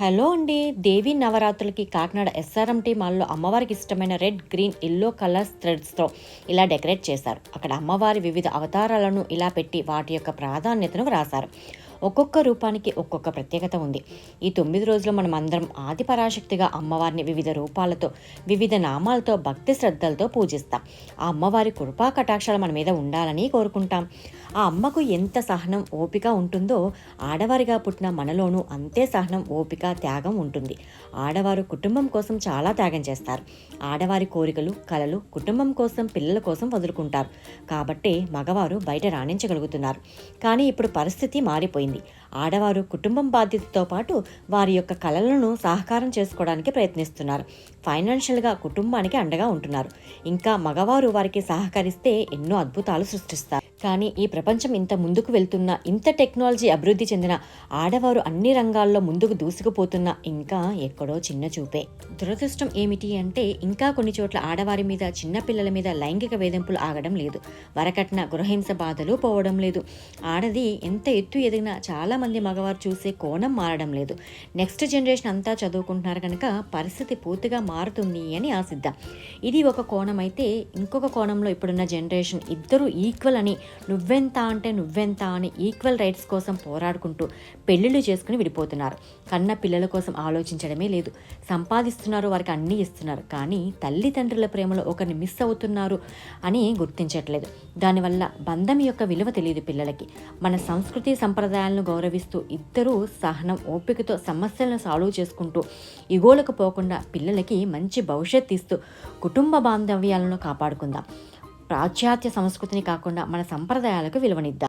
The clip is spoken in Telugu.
హలో అండి. దేవి నవరాత్రులకి కాకినాడ ఎస్ఆర్ఎంటీ మాల్లో అమ్మవారికి ఇష్టమైన రెడ్ గ్రీన్ ఎల్లో కలర్స్ థ్రెడ్స్తో ఇలా డెకరేట్ చేశారు. అక్కడ అమ్మవారి వివిధ అవతారాలను ఇలా పెట్టి వాటి యొక్క ప్రాధాన్యతను రాశారు. ఒక్కొక్క రూపానికి ఒక్కొక్క ప్రత్యేకత ఉంది. ఈ తొమ్మిది రోజులు మనం అందరం ఆది పరాశక్తిగా అమ్మవారిని వివిధ రూపాలతో వివిధ నామాలతో భక్తి శ్రద్ధలతో పూజిస్తాం. ఆ అమ్మవారి కృపా కటాక్షాలు మన మీద ఉండాలని కోరుకుంటాం. ఆ అమ్మకు ఎంత సహనం ఓపిక ఉంటుందో ఆడవారిగా పుట్టిన మనలోనూ అంతే సహనం ఓపిక త్యాగం ఉంటుంది. ఆడవారు కుటుంబం కోసం చాలా త్యాగం చేస్తారు. ఆడవారి కోరికలు కలలు కుటుంబం కోసం పిల్లల కోసం వదులుకుంటారు. కాబట్టి మగవారు బయట రాణించగలుగుతున్నారు. కానీ ఇప్పుడు పరిస్థితి మారిపోయింది. ఆడవారు కుటుంబం బాధ్యతతో పాటు వారి యొక్క కళలను సహకారం చేసుకోవడానికి ప్రయత్నిస్తున్నారు. ఫైనాన్షియల్గా కుటుంబానికి అండగా ఉంటున్నారు. ఇంకా మగవారు వారికి సహకరిస్తే ఎన్నో అద్భుతాలు సృష్టిస్తారు. కానీ ఈ ప్రపంచం ఇంత ముందుకు వెళ్తున్న ఇంత టెక్నాలజీ అభివృద్ధి చెందిన ఆడవారు అన్ని రంగాల్లో ముందుకు దూసుకుపోతున్న ఇంకా ఎక్కడో చిన్న చూపే. దురదృష్టం ఏమిటి అంటే ఇంకా కొన్ని చోట్ల ఆడవారి మీద చిన్నపిల్లల మీద లైంగిక వేధింపులు ఆగడం లేదు. వరకట్న గృహహింస బాధలు పోవడం లేదు. ఆడది ఎంత ఎత్తు ఎదిగినా చాలామంది మగవారు చూసే కోణం మారడం లేదు. నెక్స్ట్ జనరేషన్ అంతా చదువుకుంటున్నారు కనుక పరిస్థితి పూర్తిగా మారుతుంది అని ఆశిద్దాం. ఇది ఒక కోణం అయితే ఇంకొక కోణంలో ఇప్పుడున్న జనరేషన్ ఇద్దరు ఈక్వల్ అని నువ్వెంత అంటే నువ్వెంత అని ఈక్వల్ రైట్స్ కోసం పోరాడుకుంటూ పెళ్ళిళ్ళు చేసుకుని విడిపోతున్నారు. కన్న పిల్లల కోసం ఆలోచించడమే లేదు. సంపాదిస్తున్నారు వారికి అన్నీ ఇస్తున్నారు. కానీ తల్లిదండ్రుల ప్రేమలో ఒకరిని మిస్ అవుతున్నారు అని గుర్తించట్లేదు. దానివల్ల బంధం యొక్క విలువ తెలియదు పిల్లలకి. మన సంస్కృతి సంప్రదాయాలను గౌరవిస్తూ ఇద్దరూ సహనం ఓపికతో సమస్యలను సాల్వ్ చేసుకుంటూ ఇగోలకు పోకుండా పిల్లలకి మంచి భవిష్యత్తు ఇస్తూ కుటుంబ బాంధవ్యాలను కాపాడుకుందాం. పాశ్చాత్య సంస్కృతిని కాకుండా మన సంప్రదాయాలకు విలువనిద్దాం.